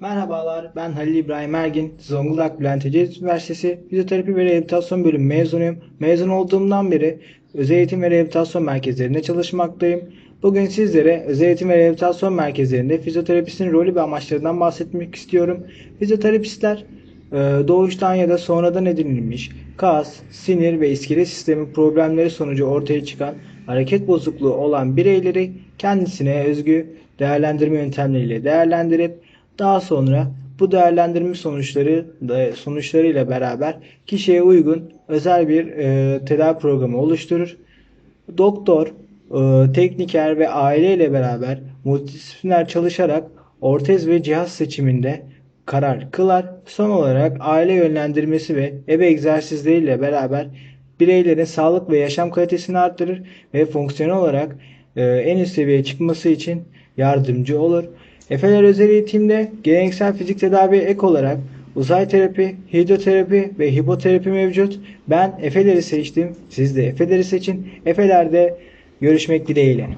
Merhabalar, ben Halil İbrahim Ergin, Zonguldak Bülent Ecevit Üniversitesi Fizyoterapi ve Rehabilitasyon Bölümü mezunuyum. Mezun olduğumdan beri özel eğitim ve rehabilitasyon merkezlerinde çalışmaktayım. Bugün sizlere özel eğitim ve rehabilitasyon merkezlerinde fizyoterapistin rolü ve amaçlarından bahsetmek istiyorum. Fizyoterapistler e, doğuştan ya da sonradan edinilmiş kas, sinir ve iskelet sistemi problemleri sonucu ortaya çıkan hareket bozukluğu olan bireyleri kendisine özgü değerlendirme yöntemleriyle değerlendirip daha sonra bu değerlendirme sonuçları da sonuçlarıyla beraber kişiye uygun özel bir e, tedavi programı oluşturur. Doktor, e, tekniker ve aile ile beraber multidisipliner çalışarak ortez ve cihaz seçiminde karar kılar. Son olarak aile yönlendirmesi ve ebe egzersizleriyle beraber bireylerin sağlık ve yaşam kalitesini arttırır ve fonksiyonel olarak e, en üst seviyeye çıkması için yardımcı olur. Efeler özel eğitimde geleneksel fizik tedaviye ek olarak uzay terapi, hidroterapi ve hipoterapi mevcut. Ben Efeler'i seçtim. Siz de Efeler'i seçin. Efeler'de görüşmek dileğiyle.